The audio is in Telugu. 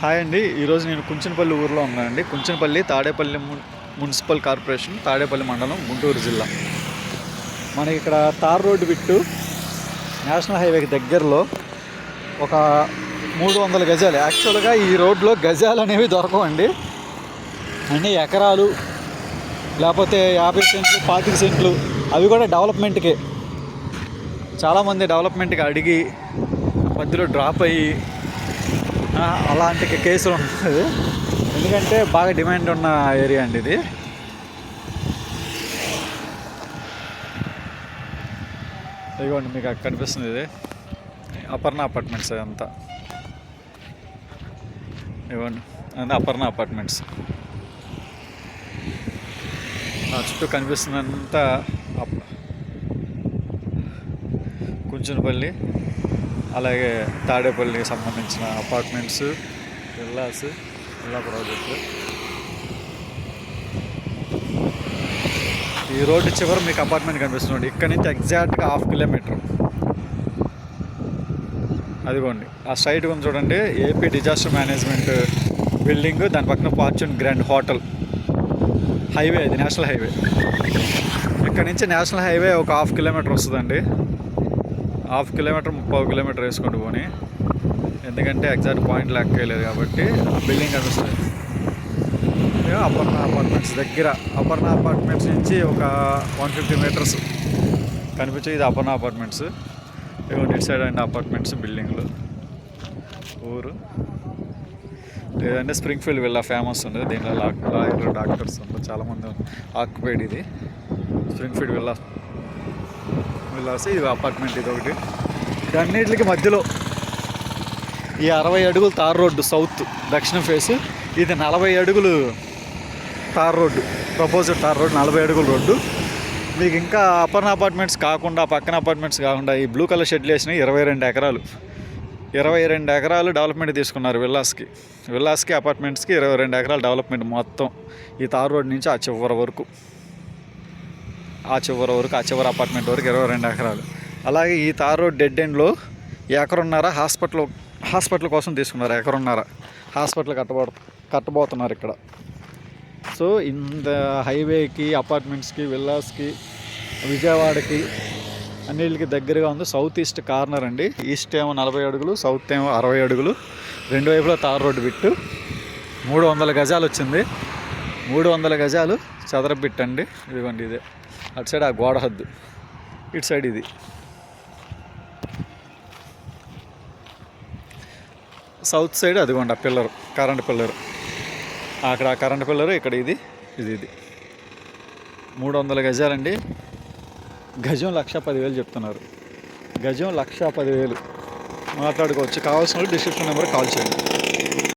హాయ్ అండి. ఈరోజు నేను కుంచనపల్లి ఊర్లో ఉన్నానండి. కుంచనపల్లి తాడేపల్లి మున్సిపల్ కార్పొరేషన్ తాడేపల్లి మండలం గుంటూరు జిల్లా. మనకి ఇక్కడ తార్ రోడ్డు బిట్టు నేషనల్ హైవేకి దగ్గరలో ఒక మూడు వందల గజాలు. యాక్చువల్గా ఈ రోడ్లో గజాలు అనేవి దొరకవండి. అన్ని ఎకరాలు లేకపోతే యాభై సెంట్లు పాతిక సెంట్లు అవి కూడా డెవలప్మెంట్కే. చాలామంది డెవలప్మెంట్కి అడిగి మధ్యలో డ్రాప్ అయ్యి అలాంటి కేసులు ఉంటుంది ఎందుకంటే బాగా డిమాండ్ ఉన్న ఏరియా అండి ఇది. ఇదిగోండి మీకు అక్కడ కనిపిస్తుంది ఇది. అపర్ణ అపార్ట్మెంట్స్ అదంతా. ఇవ్వండి అదే అపర్ణ అపార్ట్మెంట్స్. ఆ చుట్టూ కనిపిస్తున్నంత అప్ కుంచునపల్లి. అలాగే తాడేపల్లికి సంబంధించిన అపార్ట్మెంట్స్ విల్లాస్ విల్లా ప్రాజెక్టులు ఈ రోడ్డు చివర మీకు అపార్ట్మెంట్ కనిపిస్తుంది ఇక్కడ నుంచి ఎగ్జాక్ట్గా హాఫ్ కిలోమీటర్ అదిగోండి. ఆ సైడ్ కొంచెం చూడండి. ఏపీ డిజాస్టర్ మేనేజ్మెంట్ బిల్డింగ్ దాని పక్కన ఫార్చ్యూన్ గ్రాండ్ హోటల్ హైవే అది నేషనల్ హైవే ఇక్కడ నుంచి నేషనల్ హైవే ఒక హాఫ్ కిలోమీటర్ వస్తుందండి. హాఫ్ కిలోమీటర్ ముప్పై కిలోమీటర్ వేసుకుంటూ పోని. ఎందుకంటే ఎగ్జాక్ట్ పాయింట్ లెక్కలేదు కాబట్టి బిల్డింగ్ కనిపిస్తుంది. అపర్ణ అపార్ట్మెంట్స్ దగ్గర. అపర్ణ అపార్ట్మెంట్స్ నుంచి ఒక వన్ ఫిఫ్టీ మీటర్స్ కనిపించే ఇది అపర్ణ అపార్ట్మెంట్స్. ఇదిగో ఇటు సైడ్ అండ్ అపార్ట్మెంట్స్ బిల్డింగ్లు. ఊరు. లేదంటే స్ప్రింగ్ ఫీల్డ్ వెళ్ళా ఫేమస్ ఉంది. దీంట్లో లాయర్లు డాక్టర్స్ ఉంటారు చాలామంది ఆక్యుపైడ్ ఇది. స్ప్రింగ్ ఫీల్డ్ వెళ్ళా. విల్లాస్ ఇది అపార్ట్మెంట్ ఇది ఒకటి. అన్నిటికి మధ్యలో ఈ అరవై అడుగులు తార్ రోడ్డు సౌత్ దక్షిణ ఫేస్ ఇది నలభై అడుగులు tar road. Proposed tar road నలభై అడుగుల రోడ్డు. మీకు ఇంకా అపర్ణ అపార్ట్మెంట్స్ కాకుండా పక్కన అపార్ట్మెంట్స్ కాకుండా ఈ బ్లూ కలర్ షెడ్లు వేసిన ఇరవై రెండు ఎకరాలు. ఇరవై రెండు ఎకరాలు డెవలప్మెంట్ తీసుకున్నారు విల్లాస్కి. విల్లాస్కి అపార్ట్మెంట్స్కి ఇరవై రెండు ఎకరాలు డెవలప్మెంట్ మొత్తం ఈ తార్ రోడ్ నుంచి ఆ చివరి వరకు. ఆ చివరి వరకు ఆ చివరి అపార్ట్మెంట్ వరకు ఇరవై రెండు ఎకరాలు. అలాగే ఈ తార్ రోడ్ డెడ్ ఎండ్లో ఎకరున్నర హాస్పిటల్ హాస్పిటల్ కోసం తీసుకున్నారు ఎకరున్నర హాస్పిటల్ కట్టబో కట్టబోతున్నారు ఇక్కడ. సో ఇంత హైవేకి అపార్ట్మెంట్స్కి విల్లాస్కి విజయవాడకి అన్నిటికి దగ్గరగా ఉంది. సౌత్ ఈస్ట్ కార్నర్ అండి. ఈస్ట్ ఏమో నలభై అడుగులు సౌత్ ఏమో అరవై అడుగులు. రెండు వైపులా తార్ రోడ్డు బిట్టు. మూడు వందల గజాలు వచ్చింది. మూడు వందల గజాలు చదరపు అండి ఇదిగోండి ఇదే. అటు సైడ్ ఆ గోడ హద్దు. ఇటు సైడ్ ఇది. సౌత్ సైడ్ అదిగోండి ఆ పిల్లరు కరెంట్ పిల్లరు. అక్కడ ఆ కరెంట్ పిల్లరు ఇక్కడ ఇది ఇది ఇది. మూడు వందల గజాలండి. గజం లక్ష పదివేలు చెప్తున్నారు. గజం లక్ష పదివేలు. మాట్లాడుకోవచ్చు. కావాల్సిన డిస్క్రిప్షన్ నెంబర్ కాల్ చేయండి.